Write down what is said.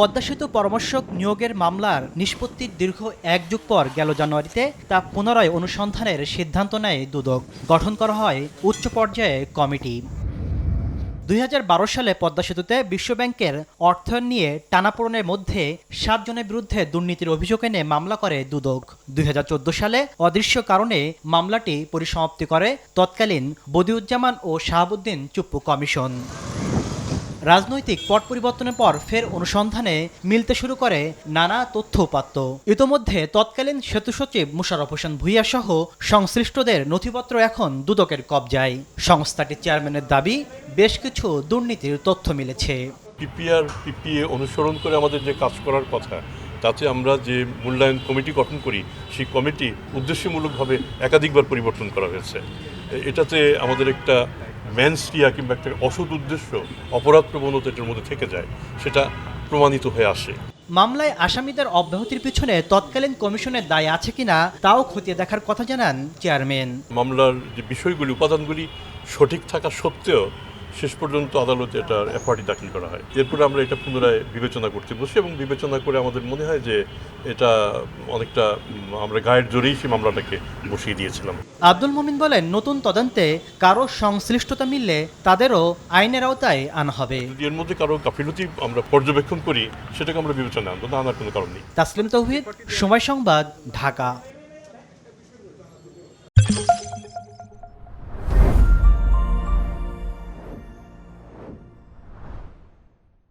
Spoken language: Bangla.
পদ্মা সেতু পরামর্শক নিয়োগের মামলার নিষ্পত্তির দীর্ঘ এক যুগ পর গেল জানুয়ারিতে তা পুনরায় অনুসন্ধানের সিদ্ধান্ত নেয় দুদক। গঠন করা হয় উচ্চ পর্যায়ে কমিটি। দুই হাজার বারো সালে পদ্মা সেতুতে বিশ্বব্যাংকের অর্থায়ন নিয়ে টানাপোড়নের মধ্যে সাতজনের বিরুদ্ধে দুর্নীতির অভিযোগ এনে মামলা করে দুদক। দুই হাজার চোদ্দ সালে অদৃশ্য কারণে মামলাটি পরিসমাপ্তি করে তৎকালীন বদিউজ্জামান ও শাহাবুদ্দিন চুপ্পু কমিশন। রাজনৈতিক পট পরিবর্তনের পর ফের অনুসন্ধানে মিলতে শুরু করে নানা তথ্য উপাত্ত। ইতোমধ্যে তৎকালীন সেতু সচিব মুশারফ হোসেন ভুইয়া সহ সংশ্লিষ্টদের নথিপত্র এখন দুদকের কবজায়। সংস্থাটির চেয়ারম্যানের দাবি, বেশ কিছু দুর্নীতির তথ্য মিলেছে। পিপিআর, পিপিএ অনুসরণ করে আমাদের যে কাজ করার কথা, তাতে আমরা যে মূল্যায়ন কমিটি গঠন করি, সেই কমিটি উদ্দেশ্যমূলকভাবে একাধিকবার পরিবর্তন করা হয়েছে। এটাতে আমাদের একটা ম্যানস্ট্রিয়া কিংবা একটা অসৎ উদ্দেশ্য অপরাধ প্রবণতা এটার মধ্যে থেকে যায় সেটা প্রমাণিত হয়ে আসে। মামলায় আসামিদের অব্যাহতির পিছনে তৎকালীন কমিশনের দায় আছে কিনা তাও খতিয়ে দেখার কথা জানান চেয়ারম্যান। মামলার যে বিষয়গুলি উপাদানগুলি সঠিক থাকা সত্ত্বেও শেষ পর্যন্ত আদালতে এটার এফআরটি দাখিল করা হয়। এরপরে আমরা এটা পুনরায় বিবেচনা করতে বসি এবং বিবেচনা করে আমাদের মনে হয় যে এটা অনেকটা আমরা গায়ের জোরেই সেই মামলাটাকে বসিয়ে দিয়েছিলাম। আব্দুল মুমিন বলেন নতুন তদন্তে কারও সংশ্লিষ্টতা মিললে তাদেরও আইনের আওতায় আনা হবে। যদি এর মধ্যে কারও গাফিলতি আমরা পর্যবেক্ষণ করি সেটাকে আমরা বিবেচনা আনব না আনার কোনো কারণ নেই। তাসলিম তৌহিদ সময় সংবাদ ঢাকা।